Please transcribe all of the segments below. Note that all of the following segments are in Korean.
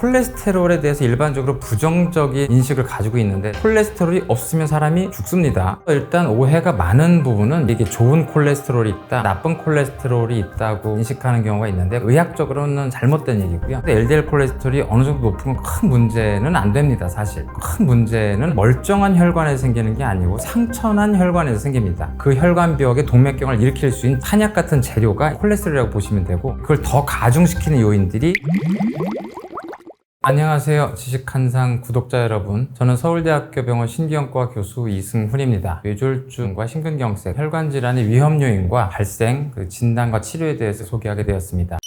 콜레스테롤에 대해서 일반적으로 부정적인 인식을 가지고 있는데 콜레스테롤이 없으면 사람이 죽습니다. 일단 오해가 많은 부분은 이게 좋은 콜레스테롤이 있다, 나쁜 콜레스테롤이 있다고 인식하는 경우가 있는데 의학적으로는 잘못된 얘기고요. LDL 콜레스테롤이 어느 정도 높으면 큰 문제는 안 됩니다, 사실. 큰 문제는 멀쩡한 혈관에서 생기는 게 아니고 상처난 혈관에서 생깁니다. 그 혈관벽에 동맥경을 일으킬 수 있는 한약 같은 재료가 콜레스테롤이라고 보시면 되고 그걸 더 가중시키는 요인들이 안녕하세요. 지식한상 구독자 여러분. 저는 서울대학교 병원 신경과 교수 이승훈입니다. 뇌졸중과 심근경색, 혈관질환의 위험 요인과 발생, 그 진단과 치료에 대해서 소개하게 되었습니다.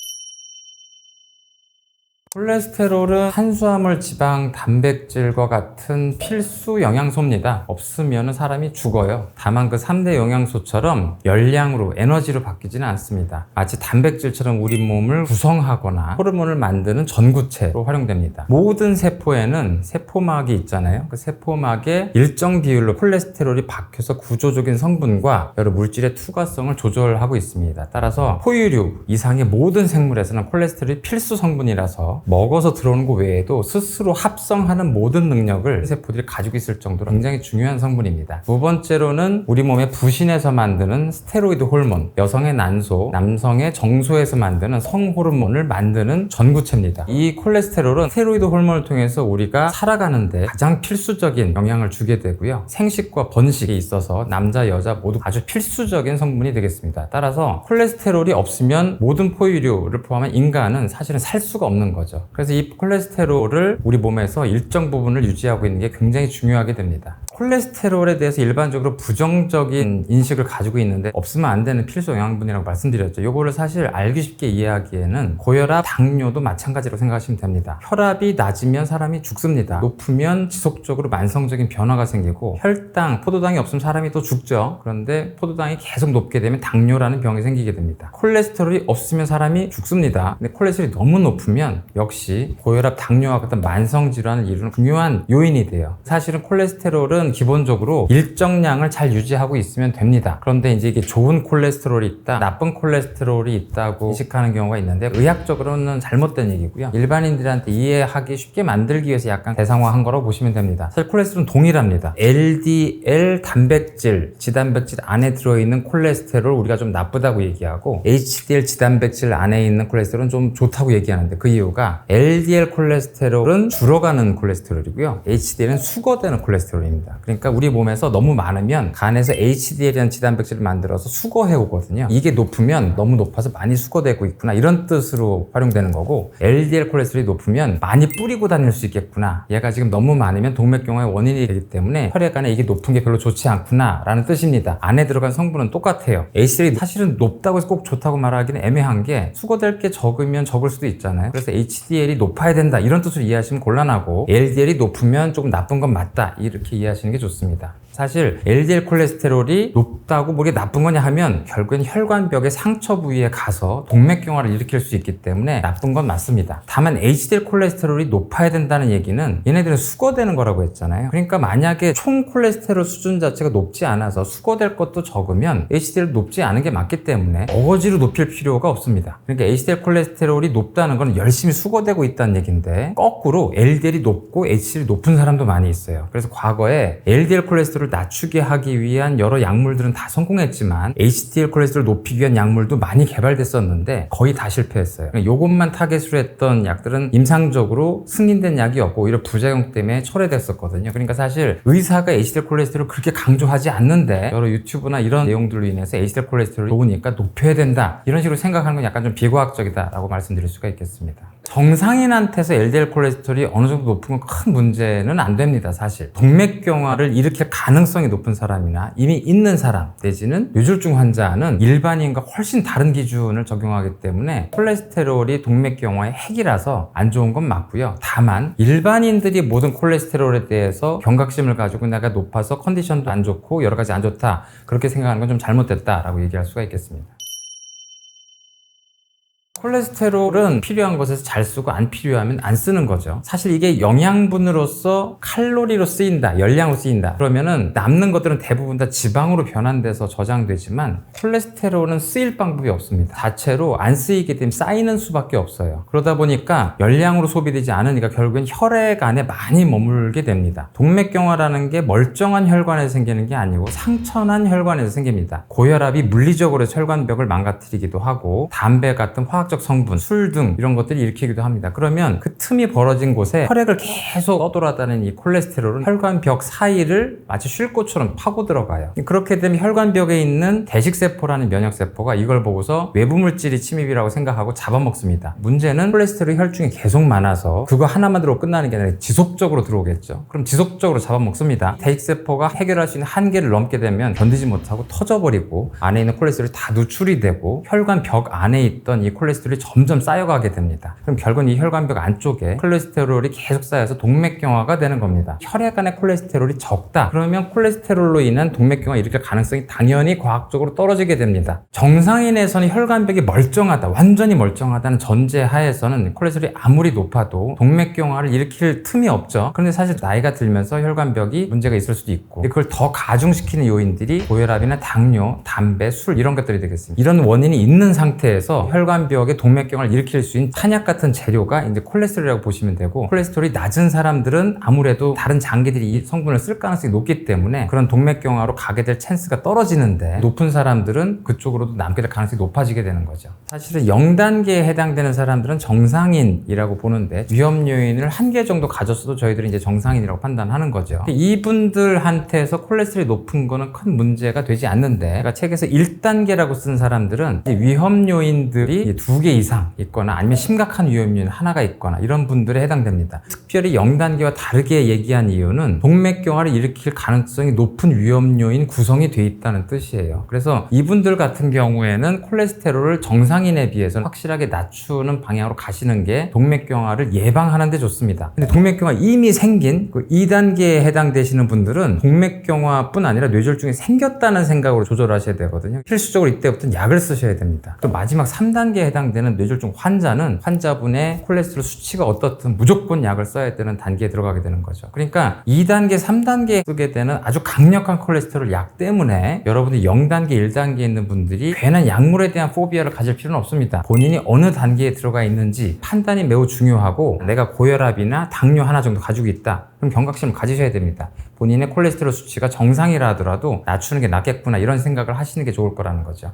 콜레스테롤은 탄수화물, 지방, 단백질과 같은 필수 영양소입니다. 없으면 사람이 죽어요. 다만 그 3대 영양소처럼 열량으로, 에너지로 바뀌지는 않습니다. 마치 단백질처럼 우리 몸을 구성하거나 호르몬을 만드는 전구체로 활용됩니다. 모든 세포에는 세포막이 있잖아요. 그 세포막에 일정 비율로 콜레스테롤이 박혀서 구조적인 성분과 여러 물질의 투과성을 조절하고 있습니다. 따라서 포유류 이상의 모든 생물에서는 콜레스테롤이 필수 성분이라서 먹어서 들어오는 것 외에도 스스로 합성하는 모든 능력을 세포들이 가지고 있을 정도로 굉장히 중요한 성분입니다. 두 번째로는 우리 몸의 부신에서 만드는 스테로이드 호르몬, 여성의 난소, 남성의 정소에서 만드는 성호르몬을 만드는 전구체입니다. 이 콜레스테롤은 스테로이드 호르몬을 통해서 우리가 살아가는데 가장 필수적인 영향을 주게 되고요. 생식과 번식에 있어서 남자, 여자 모두 아주 필수적인 성분이 되겠습니다. 따라서 콜레스테롤이 없으면 모든 포유류를 포함한 인간은 사실은 살 수가 없는 거죠. 그래서 이 콜레스테롤을 우리 몸에서 일정 부분을 유지하고 있는 게 굉장히 중요하게 됩니다. 콜레스테롤에 대해서 일반적으로 부정적인 인식을 가지고 있는데 없으면 안 되는 필수 영양분이라고 말씀드렸죠. 이거를 사실 알기 쉽게 이해하기에는 고혈압, 당뇨도 마찬가지로 생각하시면 됩니다. 혈압이 낮으면 사람이 죽습니다. 높으면 지속적으로 만성적인 변화가 생기고 혈당, 포도당이 없으면 사람이 또 죽죠. 그런데 포도당이 계속 높게 되면 당뇨라는 병이 생기게 됩니다. 콜레스테롤이 없으면 사람이 죽습니다. 근데 콜레스테롤이 너무 높으면 역시 고혈압, 당뇨와 같은 만성 질환을 이루는 중요한 요인이 돼요. 사실은 콜레스테롤은 기본적으로 일정량을 잘 유지하고 있으면 됩니다. 그런데 이제 이게 좋은 콜레스테롤이 있다, 나쁜 콜레스테롤이 있다고 인식하는 경우가 있는데 의학적으로는 잘못된 얘기고요. 일반인들한테 이해하기 쉽게 만들기 위해서 약간 대상화한 거라고 보시면 됩니다. 사실 콜레스테롤은 동일합니다. LDL 단백질, 지단백질 안에 들어있는 콜레스테롤 우리가 좀 나쁘다고 얘기하고 HDL 지단백질 안에 있는 콜레스테롤은 좀 좋다고 얘기하는데 그 이유가 LDL 콜레스테롤은 줄어가는 콜레스테롤이고요. HDL은 수거되는 콜레스테롤입니다. 그러니까 우리 몸에서 너무 많으면 간에서 HDL이라는 지단백질을 만들어서 수거해 오거든요. 이게 높으면 너무 높아서 많이 수거되고 있구나 이런 뜻으로 활용되는 거고 LDL 콜레스테롤이 높으면 많이 뿌리고 다닐 수 있겠구나. 얘가 지금 너무 많으면 동맥경화의 원인이 되기 때문에 혈액 안에 이게 높은 게 별로 좋지 않구나 라는 뜻입니다. 안에 들어간 성분은 똑같아요. HDL이 사실은 높다고 해서 꼭 좋다고 말하기는 애매한 게 수거될 게 적으면 적을 수도 있잖아요. 그래서 HDL이 높아야 된다 이런 뜻으로 이해하시면 곤란하고 LDL이 높으면 조금 나쁜 건 맞다 이렇게 이해하시 는 게 좋습니다. 사실 LDL 콜레스테롤이 높다고 뭐 이게 나쁜 거냐 하면 결국엔 혈관벽의 상처 부위에 가서 동맥경화를 일으킬 수 있기 때문에 나쁜 건 맞습니다. 다만 HDL 콜레스테롤이 높아야 된다는 얘기는 얘네들은 수거되는 거라고 했잖아요. 그러니까 만약에 총 콜레스테롤 수준 자체가 높지 않아서 수거될 것도 적으면 HDL 높지 않은 게 맞기 때문에 어거지로 높일 필요가 없습니다. 그러니까 HDL 콜레스테롤이 높다는 건 열심히 수거되고 있다는 얘기인데 거꾸로 LDL이 높고 HDL이 높은 사람도 많이 있어요. 그래서 과거에 LDL 콜레스테롤 콜레스테롤을 낮추게 하기 위한 여러 약물들은 다 성공했지만 HDL 콜레스테롤 높이기 위한 약물도 많이 개발됐었는데 거의 다 실패했어요. 이것만 타겟으로 했던 약들은 임상적으로 승인된 약이 없고 오히려 부작용 때문에 철회됐었거든요. 그러니까 사실 의사가 HDL 콜레스테롤을 그렇게 강조하지 않는데 여러 유튜브나 이런 내용들로 인해서 HDL 콜레스테롤이 좋으니까 높여야 된다 이런 식으로 생각하는 건 약간 좀 비과학적이다라고 말씀드릴 수가 있겠습니다. 정상인한테서 LDL 콜레스테롤이 어느 정도 건큰 문제는 안 됩니다, 사실. 동맥경화를 일으킬 가능성이 높은 사람이나 이미 있는 사람 내지는 뇌졸중 환자는 일반인과 훨씬 다른 기준을 적용하기 때문에 콜레스테롤이 동맥경화의 핵이라서 안 좋은 건 맞고요. 다만 일반인들이 모든 콜레스테롤에 대해서 경각심을 가지고 내가 높아서 컨디션도 안 좋고 여러 가지 안 좋다 그렇게 생각하는 건 좀 잘못됐다라고 얘기할 수가 있겠습니다. 콜레스테롤은 필요한 곳에서 잘 쓰고 안 필요하면 안 쓰는 거죠. 사실 이게 영양분으로서 칼로리로 쓰인다, 열량으로 쓰인다. 그러면은 남는 것들은 대부분 다 지방으로 변환돼서 저장되지만 콜레스테롤은 쓰일 방법이 없습니다. 자체로 안 쓰이기 때문에 쌓이는 수밖에 없어요. 그러다 보니까 열량으로 소비되지 않으니까 결국엔 혈액 안에 많이 머물게 됩니다. 동맥경화라는 게 멀쩡한 혈관에서 생기는 게 아니고 상처난 혈관에서 생깁니다. 고혈압이 물리적으로 혈관벽을 망가뜨리기도 하고 담배 같은 화학 적 성분, 술 등 이런 것들이 일으키기도 합니다. 그러면 그 틈이 벌어진 곳에 혈액을 계속 떠돌아다니는 이 콜레스테롤은 혈관벽 사이를 마치 쉴곳처럼 파고 들어가요. 그렇게 되면 혈관벽에 있는 대식세포라는 면역세포가 이걸 보고서 외부 물질이 침입이라고 생각하고 잡아먹습니다. 문제는 콜레스테롤이 혈중에 계속 많아서 그거 하나만 들어 끝나는 게 아니라 지속적으로 들어오겠죠. 그럼 지속적으로 잡아먹습니다. 대식세포가 해결할 수 있는 한계를 넘게 되면 견디지 못하고 터져버리고 안에 있는 콜레스테롤이 다 누출이 되고 혈관벽 안에 있던 이 콜레스테롤 이 점점 쌓여가게 됩니다. 그럼 결국은 이 혈관벽 안쪽에 콜레스테롤이 계속 쌓여서 동맥경화가 되는 겁니다. 혈액 안에 콜레스테롤이 적다. 그러면 콜레스테롤로 인한 동맥경화 일으킬 가능성이 당연히 과학적으로 떨어지게 됩니다. 정상인에서는 혈관벽이 멀쩡하다, 완전히 멀쩡하다는 전제 하에서는 콜레스테롤이 아무리 높아도 동맥경화를 일으킬 틈이 없죠. 그런데 사실 나이가 들면서 혈관벽이 문제가 있을 수도 있고 그걸 더 가중시키는 요인들이 고혈압이나 당뇨, 담배, 술 이런 것들이 되겠습니다. 이런 원인이 있는 상태에서 혈관벽 에 동맥경화를 일으킬 수 있는 탄약 같은 재료가 이제 콜레스테롤이라고 보시면 되고 콜레스테롤이 낮은 사람들은 아무래도 다른 장기들이 이 성분을 쓸 가능성이 높기 때문에 그런 동맥경화로 가게 될 찬스가 떨어지는데 높은 사람들은 그쪽으로도 남게 될 가능성이 높아지게 되는 거죠. 사실은 0단계에 해당되는 사람들은 정상인이라고 보는데 위험 요인을 한 개 정도 가졌어도 저희들이 이제 정상인이라고 판단하는 거죠. 이분들한테서 콜레스테롤이 높은 거는 큰 문제가 되지 않는데 제가 책에서 1단계라고 쓴 사람들은 이 위험 요인들이 두개 이상 있거나 아니면 심각한 위험 요인 하나가 있거나 이런 분들에 해당됩니다. 특별히 0단계와 다르게 얘기한 이유는 동맥경화를 일으킬 가능성이 높은 위험 요인 구성이 돼 있다는 뜻이에요. 그래서 이분들 같은 경우에는 콜레스테롤을 정상인에 비해서 확실하게 낮추는 방향으로 가시는 게 동맥경화를 예방하는 데 좋습니다. 근데 동맥경화 이미 생긴 그 2단계에 해당되시는 분들은 동맥경화뿐 아니라 뇌졸중이 생겼다는 생각으로 조절하셔야 되거든요. 필수적으로 이때부터는 약을 쓰셔야 됩니다. 또 마지막 3단계에 해당 되는 뇌졸중 환자는 환자분의 콜레스테롤 수치가 어떻든 무조건 약을 써야 되는 단계에 들어가게 되는 거죠. 그러니까 2단계, 3단계에 쓰게 되는 아주 강력한 콜레스테롤 약 때문에 여러분이 0단계, 1단계에 있는 분들이 괜한 약물에 대한 포비아를 가질 필요는 없습니다. 본인이 어느 단계에 들어가 있는지 판단이 매우 중요하고 내가 고혈압이나 당뇨 하나 정도 가지고 있다. 그럼 경각심을 가지셔야 됩니다. 본인의 콜레스테롤 수치가 정상이라 하더라도 낮추는 게 낫겠구나 이런 생각을 하시는 게 좋을 거라는 거죠.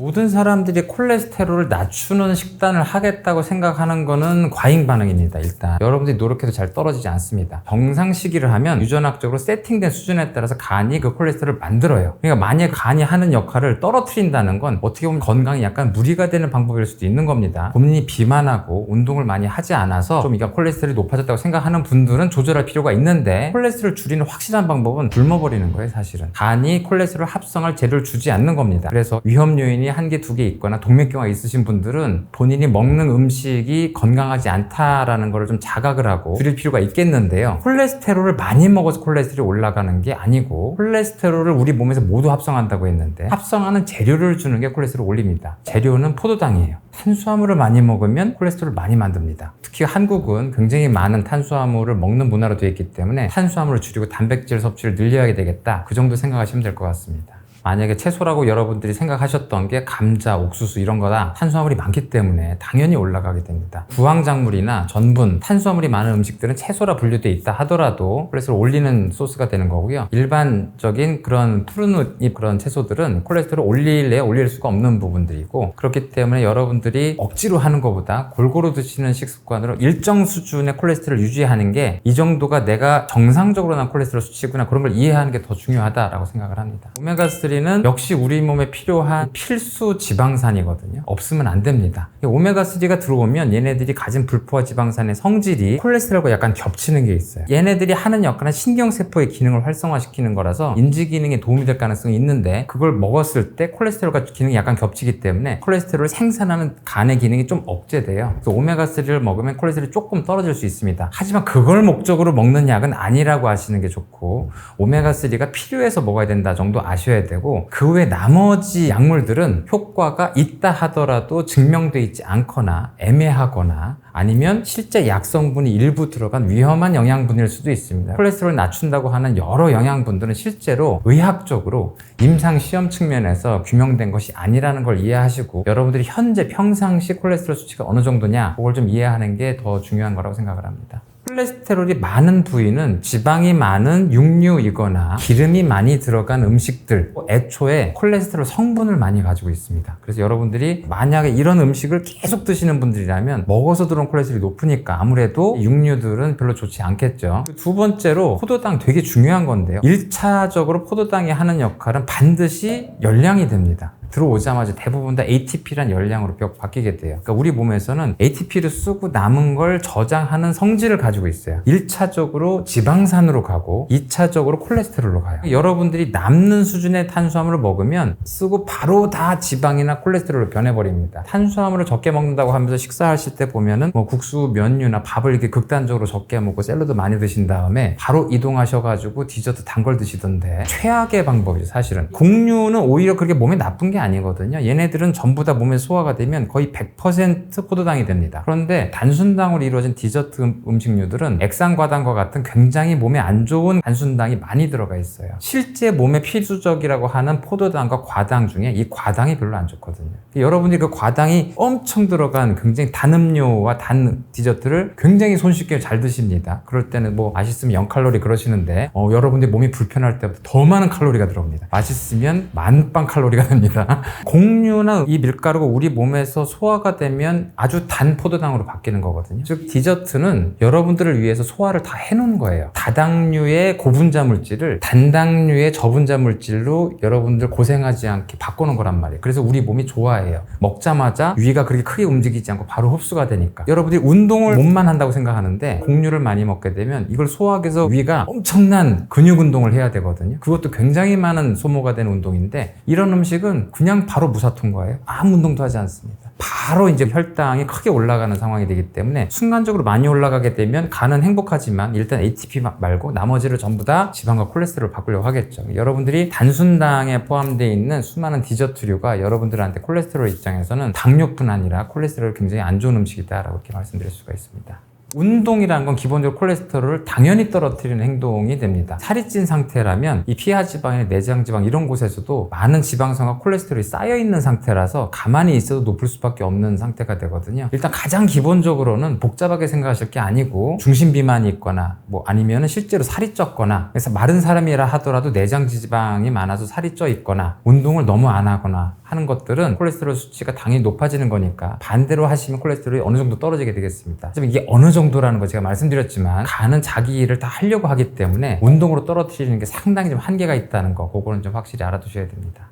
모든 사람들이 콜레스테롤을 낮추는 식단을 하겠다고 생각하는 거는 과잉 반응입니다. 일단 여러분들이 노력해도 잘 떨어지지 않습니다. 정상 시기를 하면 유전학적으로 세팅된 수준에 따라서 간이 그 콜레스테롤을 만들어요. 그러니까 만약 간이 하는 역할을 떨어뜨린다는 건 어떻게 보면 건강에 약간 무리가 되는 방법일 수도 있는 겁니다. 본인이 비만하고 운동을 많이 하지 않아서 좀 이게 콜레스테롤이 높아졌다고 생각하는 분들은 조절할 필요가 있는데 콜레스테롤 줄이는 확실한 방법은 굶어버리는 거예요, 사실은. 간이 콜레스테롤 합성할 재료를 주지 않는 겁니다. 그래서 위험 요인이 한 개, 두 개 있거나 동맥경화 있으신 분들은 본인이 먹는 음식이 건강하지 않다라는 것을 좀 자각을 하고 줄일 필요가 있겠는데요. 콜레스테롤을 많이 먹어서 콜레스테롤이 올라가는 게 아니고 콜레스테롤을 우리 몸에서 모두 합성한다고 했는데 합성하는 재료를 주는 게 콜레스테롤 올립니다. 재료는 포도당이에요. 탄수화물을 많이 먹으면 콜레스테롤을 많이 만듭니다. 특히 한국은 굉장히 많은 탄수화물을 먹는 문화로 되어 있기 때문에 탄수화물을 줄이고 단백질 섭취를 늘려야 되겠다. 그 정도 생각하시면 될 것 같습니다. 만약에 채소라고 여러분들이 생각하셨던 게 감자, 옥수수 이런 거다 탄수화물이 많기 때문에 당연히 올라가게 됩니다. 부황작물이나 전분, 탄수화물이 많은 음식들은 채소라 분류돼 있다 하더라도 콜레스테롤 올리는 소스가 되는 거고요. 일반적인 그런 푸른 잎 그런 채소들은 콜레스테롤 올릴래 올릴 수가 없는 부분들이고 그렇기 때문에 여러분들이 억지로 하는 것보다 골고루 드시는 식습관으로 일정 수준의 콜레스테롤 유지하는 게 이 정도가 내가 정상적으로 난 콜레스테롤 수치구나 그런 걸 이해하는 게 더 중요하다라고 생각을 합니다. 오메가3는 역시 우리 몸에 필요한 필수 지방산이거든요. 없으면 안 됩니다. 오메가3가 들어오면 얘네들이 가진 불포화 지방산의 성질이 콜레스테롤과 약간 겹치는 게 있어요. 얘네들이 하는 역할은 신경세포의 기능을 활성화시키는 거라서 인지 기능에 도움이 될 가능성이 있는데 그걸 먹었을 때 콜레스테롤과 기능이 약간 겹치기 때문에 콜레스테롤을 생산하는 간의 기능이 좀 억제돼요. 그래서 오메가3를 먹으면 콜레스테롤이 조금 떨어질 수 있습니다. 하지만 그걸 목적으로 먹는 약은 아니라고 하시는 게 좋고 오메가3가 필요해서 먹어야 된다 정도 아셔야 되고 되고 그 외 나머지 약물들은 효과가 있다 하더라도 증명돼 있지 않거나 애매하거나 아니면 실제 약 성분이 일부 들어간 위험한 영양분일 수도 있습니다. 콜레스테롤 낮춘다고 하는 여러 영양분들은 실제로 의학적으로 임상 시험 측면에서 규명된 것이 아니라는 걸 이해하시고 여러분들이 현재 평상시 콜레스테롤 수치가 어느 정도냐 그걸 좀 이해하는 게 더 중요한 거라고 생각을 합니다. 콜레스테롤이 많은 부위는 지방이 많은 육류이거나 기름이 많이 들어간 음식들, 애초에 콜레스테롤 성분을 많이 가지고 있습니다. 그래서 여러분들이 만약에 이런 음식을 계속 드시는 분들이라면 먹어서 들어온 콜레스테롤이 높으니까 아무래도 육류들은 별로 좋지 않겠죠. 두 번째로 포도당 되게 중요한 건데요. 1차적으로 포도당이 하는 역할은 반드시 열량이 됩니다. 들어오자마자 대부분 다 ATP란 열량으로 벽 바뀌게 돼요. 그러니까 우리 몸에서는 ATP를 쓰고 남은 걸 저장하는 성질을 가지고 있어요. 1차적으로 지방산으로 가고 2차적으로 콜레스테롤로 가요. 여러분들이 남는 수준의 탄수화물을 먹으면 쓰고 바로 다 지방이나 콜레스테롤로 변해버립니다. 탄수화물을 적게 먹는다고 하면서 식사하실 때 보면은 뭐 국수, 면류나 밥을 이렇게 극단적으로 적게 먹고 샐러드 많이 드신 다음에 바로 이동하셔가지고 디저트 단 걸 드시던데 최악의 방법이죠 사실은. 곡류는 오히려 그렇게 몸에 나쁜 게 아니거든요. 얘네들은 전부 다 몸에 소화가 되면 거의 100% 포도당이 됩니다. 그런데 단순당으로 이루어진 디저트 음- 음식류들은 액상과당과 같은 굉장히 몸에 안 좋은 단순당이 많이 들어가 있어요. 실제 몸에 필수적이라고 하는 포도당과 과당 중에 이 과당이 별로 안 좋거든요. 여러분들이 그 과당이 엄청 들어간 굉장히 단 음료와 단 디저트를 굉장히 손쉽게 잘 드십니다. 그럴 때는 뭐 맛있으면 0칼로리 그러시는데 어, 여러분들이 몸이 불편할 때부터 더 많은 칼로리가 들어옵니다. 맛있으면 만빵 칼로리가 됩니다. 곡류나 이 밀가루가 우리 몸에서 소화가 되면 아주 단 포도당으로 바뀌는 거거든요. 즉 디저트는 여러분들을 위해서 소화를 다 해놓은 거예요. 다당류의 고분자 물질을 단당류의 저분자 물질로 여러분들 고생하지 않게 바꾸는 거란 말이에요. 그래서 우리 몸이 좋아해요. 먹자마자 위가 그렇게 크게 움직이지 않고 바로 흡수가 되니까. 여러분들이 운동을 몸만 한다고 생각하는데 곡류를 많이 먹게 되면 이걸 소화하기 위해서 위가 엄청난 근육 운동을 해야 되거든요. 그것도 굉장히 많은 소모가 되는 운동인데 이런 음식은 그냥 바로 무사 통과해요. 아무 운동도 하지 않습니다. 바로 이제 혈당이 크게 올라가는 상황이 되기 때문에 순간적으로 많이 올라가게 되면 간은 행복하지만 일단 ATP 말고 나머지를 전부 다 지방과 콜레스테롤을 바꾸려고 하겠죠. 여러분들이 단순당에 포함되어 있는 수많은 디저트류가 여러분들한테 콜레스테롤 입장에서는 당뇨뿐 아니라 콜레스테롤 굉장히 안 좋은 음식이다라고 이렇게 말씀드릴 수가 있습니다. 운동이라는 건 기본적으로 콜레스테롤을 당연히 떨어뜨리는 행동이 됩니다. 살이 찐 상태라면 이 피하 지방이나 내장 지방 이런 곳에서도 많은 지방성과 콜레스테롤이 쌓여 있는 상태라서 가만히 있어도 높을 수밖에 없는 상태가 되거든요. 일단 가장 기본적으로는 복잡하게 생각하실 게 아니고 중심 비만이 있거나 뭐 아니면 실제로 살이 쪘거나 그래서 마른 사람이라 하더라도 내장 지방이 많아서 살이 쪄 있거나 운동을 너무 안 하거나 하는 것들은 콜레스테롤 수치가 당연히 높아지는 거니까 반대로 하시면 콜레스테롤이 어느 정도 떨어지게 되겠습니다. 하지만 이게 어느 정도 라는 거 제가 말씀드렸지만 간은 자기 일을 다 하려고 하기 때문에 운동으로 떨어뜨리는 게 상당히 좀 한계가 있다는 거 그거는 좀 확실히 알아두셔야 됩니다.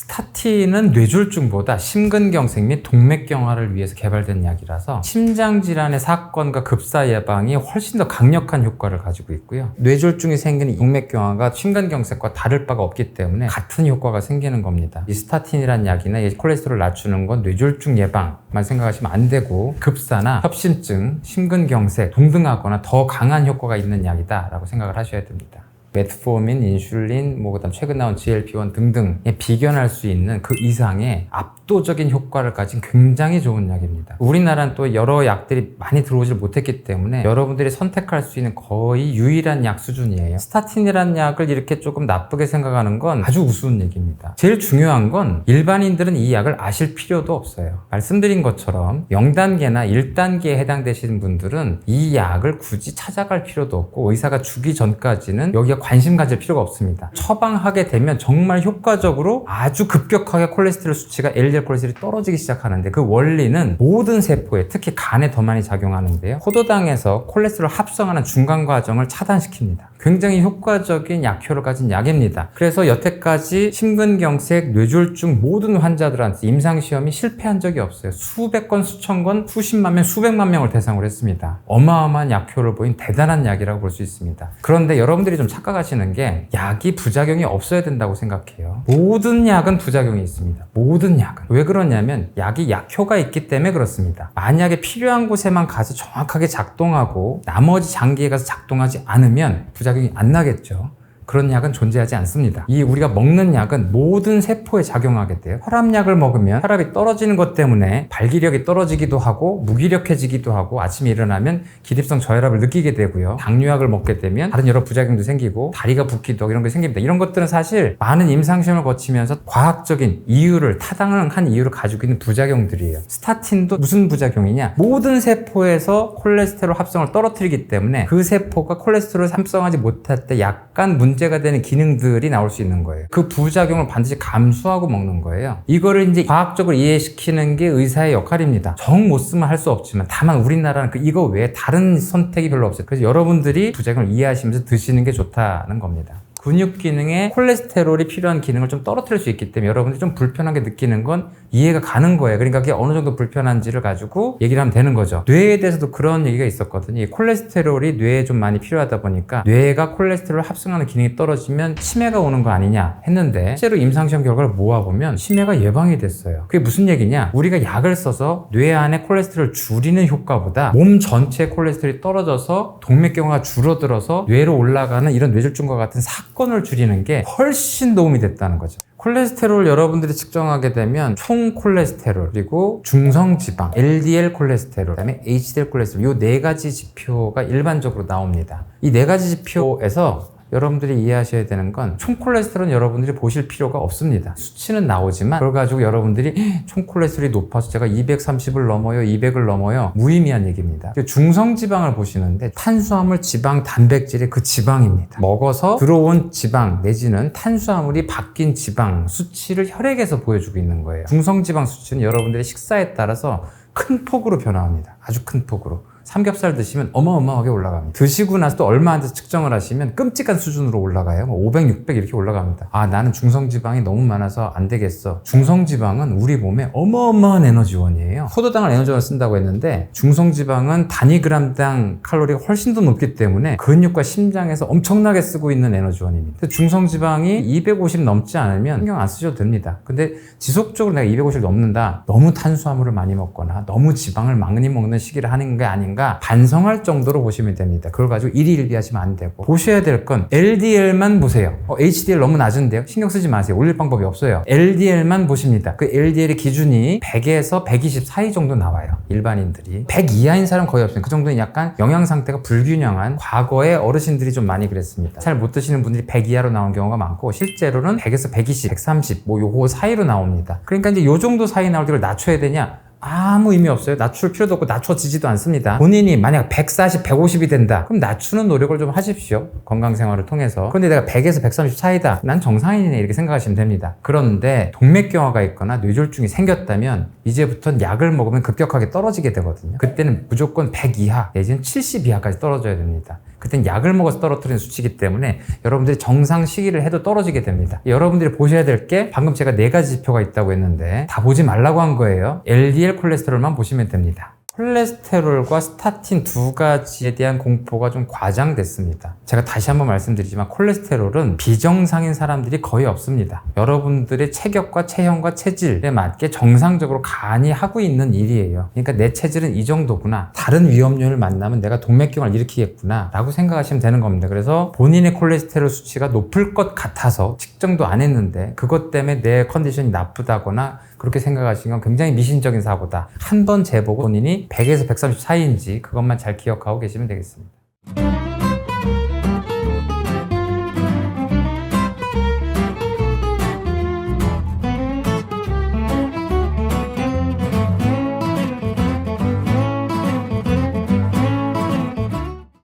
스타틴은 뇌졸중보다 심근경색 및 동맥경화를 위해서 개발된 약이라서 심장 질환의 사건과 급사 예방이 훨씬 더 강력한 효과를 가지고 있고요. 뇌졸중이 생기는 동맥경화가 심근경색과 다를 바가 없기 때문에 같은 효과가 생기는 겁니다. 이 스타틴이란 약이나 이 콜레스테롤 낮추는 건 뇌졸중 예방만 생각하시면 안 되고 급사나 협심증, 심근경색, 동등하거나 더 강한 효과가 있는 약이다라고 생각을 하셔야 됩니다. 메트포민, 인슐린, 뭐 그다음 최근 나온 GLP-1 등등에 비견할 수 있는 그 이상의 압 도적인 효과를 가진 굉장히 좋은 약입니다. 우리나라는 또 여러 약들이 많이 들어오질 못했기 때문에 여러분들이 선택할 수 있는 거의 유일한 약 수준이에요. 스타틴이라는 약을 이렇게 조금 나쁘게 생각하는 건 아주 우스운 얘기입니다. 제일 중요한 건 일반인들은 이 약을 아실 필요도 없어요. 말씀드린 것처럼 0단계나 1단계에 해당되시는 분들은 이 약을 굳이 찾아갈 필요도 없고 의사가 주기 전까지는 여기가 관심 가질 필요가 없습니다. 처방하게 되면 정말 효과적으로 아주 급격하게 콜레스테롤 수치가 LDL 콜레스테롤이 떨어지기 시작하는데 그 원리는 모든 세포에 특히 간에 더 많이 작용하는데요. 포도당에서 콜레스테롤 합성하는 중간 과정을 차단시킵니다. 굉장히 효과적인 약효를 가진 약입니다. 그래서 여태까지 심근경색, 뇌졸중 모든 환자들한테 임상시험이 실패한 적이 없어요. 수백 건, 수천 건, 수십만 명, 수백만 명을 대상으로 했습니다. 어마어마한 약효를 보인 대단한 약이라고 볼 수 있습니다. 그런데 여러분들이 좀 착각하시는 게 약이 부작용이 없어야 된다고 생각해요. 모든 약은 부작용이 있습니다. 모든 약은. 왜 그러냐면 약이 약효가 있기 때문에 그렇습니다. 만약에 필요한 곳에만 가서 정확하게 작동하고 나머지 장기에 가서 작동하지 않으면 부작용이 안 나겠죠. 그런 약은 존재하지 않습니다. 이 우리가 먹는 약은 모든 세포에 작용하게 돼요. 혈압약을 먹으면 혈압이 떨어지는 것 때문에 발기력이 떨어지기도 하고 무기력해지기도 하고 아침에 일어나면 기립성 저혈압을 느끼게 되고요. 당뇨약을 먹게 되면 다른 여러 부작용도 생기고 다리가 붓기도 하고 이런 게 생깁니다. 이런 것들은 사실 많은 임상시험을 거치면서 과학적인 이유를 타당한 이유를 가지고 있는 부작용들이에요. 스타틴도 무슨 부작용이냐? 모든 세포에서 콜레스테롤 합성을 떨어뜨리기 때문에 그 세포가 콜레스테롤을 합성하지 못할 때 약간 문제 가 되는 기능들이 나올 수 있는 거예요. 그 부작용을 반드시 감수하고 먹는 거예요. 이거를 이제 과학적으로 이해시키는 게 의사의 역할입니다. 정 못 쓰면 할 수 없지만 다만 우리나라는 그 이거 외에 다른 선택이 별로 없어요. 그래서 여러분들이 부작용을 이해하시면서 드시는 게 좋다는 겁니다. 근육 기능에 콜레스테롤이 필요한 기능을 좀 떨어뜨릴 수 있기 때문에 여러분들이 좀 불편하게 느끼는 건 이해가 가는 거예요. 그러니까 그게 어느 정도 불편한지를 가지고 얘기를 하면 되는 거죠. 뇌에 대해서도 그런 얘기가 있었거든요. 이 콜레스테롤이 뇌에 좀 많이 필요하다 보니까 뇌가 콜레스테롤을 합성하는 기능이 떨어지면 치매가 오는 거 아니냐 했는데 실제로 임상시험 결과를 모아보면 치매가 예방이 됐어요. 그게 무슨 얘기냐? 우리가 약을 써서 뇌 안에 콜레스테롤을 줄이는 효과보다 몸 전체의 콜레스테롤이 떨어져서 동맥경화가 줄어들어서 뇌로 올라가는 이런 뇌졸중과 같은 사건 을 줄이는 게 훨씬 도움이 됐다는 거죠. 콜레스테롤 여러분들이 측정하게 되면 총 콜레스테롤 그리고 중성 지방 LDL 콜레스테롤 그다음에 HDL 콜레스테롤 이 네 가지 지표가 일반적으로 나옵니다. 이 네 가지 지표에서 여러분들이 이해하셔야 되는 건 총 콜레스테롤은 여러분들이 보실 필요가 없습니다. 수치는 나오지만 그걸 가지고 여러분들이 총 콜레스테롤이 높아서 제가 230을 넘어요, 200을 넘어요 무의미한 얘기입니다. 중성 지방을 보시는데 탄수화물, 지방, 단백질의 그 지방입니다. 먹어서 들어온 지방 내지는 탄수화물이 바뀐 지방 수치를 혈액에서 보여주고 있는 거예요. 중성 지방 수치는 여러분들의 식사에 따라서 큰 폭으로 변화합니다. 아주 큰 폭으로. 삼겹살 드시면 어마어마하게 올라갑니다. 드시고 나서 또 얼마 안 돼서 측정을 하시면 끔찍한 수준으로 올라가요. 뭐 500, 600 이렇게 올라갑니다. 아, 나는 중성지방이 너무 많아서 안 되겠어. 중성지방은 우리 몸에 어마어마한 에너지원이에요. 포도당을 에너지원을 쓴다고 했는데 중성지방은 단위 그램당 칼로리가 훨씬 더 높기 때문에 근육과 심장에서 엄청나게 쓰고 있는 에너지원입니다. 중성지방이 250 넘지 않으면 신경 안 쓰셔도 됩니다. 근데 지속적으로 내가 250을 넘는다. 너무 탄수화물을 많이 먹거나 너무 지방을 많이 먹는 시기를 하는 게 아닌가 반성할 정도로 보시면 됩니다. 그걸 가지고 일희일비하시면 안 되고 보셔야 될 건 LDL만 보세요. 어, HDL 너무 낮은데요? 신경 쓰지 마세요. 올릴 방법이 없어요. LDL만 보십니다. 그 LDL의 기준이 100에서 120 사이 정도 나와요. 일반인들이 100 이하인 사람 거의 없어요. 그 정도는 약간 영양 상태가 불균형한 과거의 어르신들이 좀 많이 그랬습니다. 잘 못 드시는 분들이 100 이하로 나온 경우가 많고 실제로는 100에서 120, 130 뭐 요거 사이로 나옵니다. 그러니까 이제 요 정도 사이 나올 때 이걸 낮춰야 되냐? 아무 의미 없어요. 낮출 필요도 없고 낮춰지지도 않습니다. 본인이 만약 140, 150이 된다. 그럼 낮추는 노력을 좀 하십시오. 건강 생활을 통해서. 그런데 내가 100에서 130 사이다. 난 정상인이네. 이렇게 생각하시면 됩니다. 그런데 동맥경화가 있거나 뇌졸중이 생겼다면 이제부터는 약을 먹으면 급격하게 떨어지게 되거든요. 그때는 무조건 100 이하 내지는 70 이하까지 떨어져야 됩니다. 그땐 약을 먹어서 떨어뜨리는 수치이기 때문에 여러분들이 정상 시기를 해도 떨어지게 됩니다. 여러분들이 보셔야 될 게 방금 제가 네 가지 지표가 있다고 했는데 다 보지 말라고 한 거예요. LDL 콜레스테롤만 보시면 됩니다. 콜레스테롤과 스타틴 두 가지에 대한 공포가 좀 과장됐습니다. 제가 다시 한번 말씀드리지만 콜레스테롤은 비정상인 사람들이 거의 없습니다. 여러분들의 체격과 체형과 체질에 맞게 정상적으로 간이 하고 있는 일이에요. 그러니까 내 체질은 이 정도구나. 다른 위험률을 만나면 내가 동맥경화를 일으키겠구나. 라고 생각하시면 되는 겁니다. 그래서 본인의 콜레스테롤 수치가 높을 것 같아서 측정도 안 했는데 그것 때문에 내 컨디션이 나쁘다거나 그렇게 생각하시는 건 굉장히 미신적인 사고다. 한 번 재보고 본인이 100에서 130 사이인지 그것만 잘 기억하고 계시면 되겠습니다.